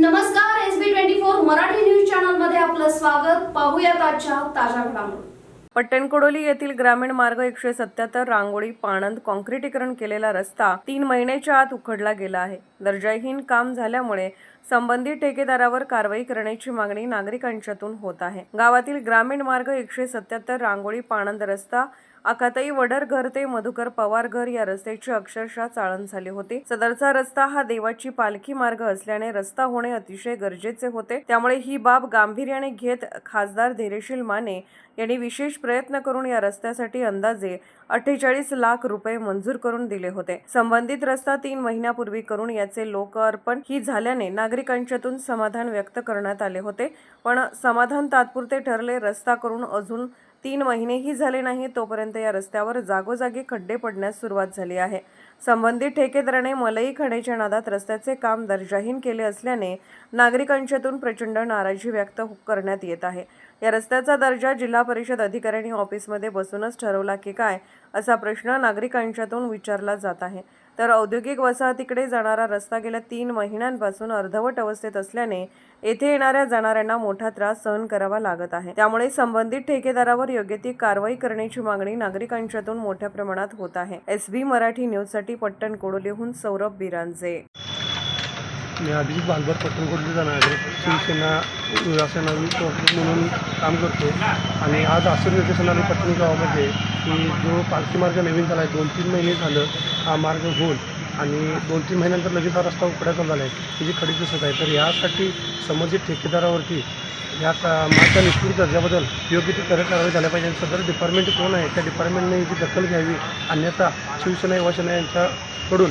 नमस्कार S B twenty four Marathi news चॅनलमध्ये आपलं स्वागत. पाहूयात आजच्या ताज्या घडामोडी. पट्टणकोडोली येथील ग्रामीण मार्ग एकशे सत्याहत्तर रांगोळी पाणंद काँक्रीटीकरण केलेला रस्ता तीन महिन्याच्या आत उखडला गेला आहे. दर्जाहीन काम झाल्यामुळे संबंधित ठेकेदारावर कारवाई करण्याची मागणी नागरिकांच्यातून होत आहे. गावातील ग्रामीण मार्ग एकशे सत्याहत्तर रांगोळी पाणंद रस्ता अखाताई वडर घर ते मधुकर पवार घर या रस्त्याची अक्षरशः चाळण झाली होती. सदरचा रस्ता हा देवाची पालखी मार्ग असल्याने रस्ता होणे अतिशय गरजेचे होते. त्यामुळे ही बाब गांभीर्याने घेत खासदार धैर्यशील माने यांनी विशेष प्रयत्न करून या रस्त्यासाठी अंदाजे अठ्ठेचाळीस लाख रुपये मंजूर करून दिले होते. संबंधित रस्ता तीन महिन्यापूर्वी करून या याचे लोकार्पण ही झाल्याने नागरिकांच्यातून समाधान व्यक्त करण्यात आले होते. पण समाधान तात्पुरते ठरले रस्ता करून अजून तीन महिनेही झाले नाही तोपर्यंत या रस्त्यावर जागोजागी खड्डे पडण्यास सुरुवात झाली आहे. संबंधित ठेकेदाराने मलई खणेच्या नादात रस्त्याचे काम दर्जाहीन केले असल्याने नागरिकांच्यातून प्रचंड नाराजी व्यक्त करण्यात येत आहे. या रस्त्याचा दर्जा जिल्हा परिषद अधिकाऱ्यांनी ऑफिसमध्ये बसूनच ठरवला की काय असा प्रश्न नागरिकांच्यातून विचारला जात आहे. तर औद्योगिक वसाहतीकडे जाणारा रस्ता गेल्या तीन महिन्यांपासून अर्धवट अवस्थेत असल्याने येथे येणाऱ्या जाणाऱ्यांना मोठा त्रास सहन करावा लागत आहे. त्यामुळे संबंधित ठेकेदारावर योग्य ती कारवाई करण्याची मागणी नागरिकांच्यातून मोठ्या प्रमाणात होत आहे. एस बी मराठी न्यूजसाठी पट्टण कोडोलीहून सौरभ बिरांजे. मी अभिजित बांधवर जाणार आहे शिवसेना युवासेना म्हणून काम करतो. आणि आज असं निर्देशन आले गावामध्ये की जो पालखी मार्ग नवीन झाला आहे दोन तीन महिने झालं हा मार्ग होऊन आणि दोन तीन महिन्यानंतर लगेच हा रस्ता उकड्या झाला आहे ही जी खडी दिसत आहे. तर यासाठी संबंधित ठेकेदारावरती या का निष्ठूर दर्जाबद्दल योग्य ती करत कारवाई झाल्या पाहिजे. सदर डिपार्टमेंट कोण आहे त्या डिपार्टमेंटने याची दखल घ्यावी अन्यथा शिवसेना युवासेना यांच्याकडून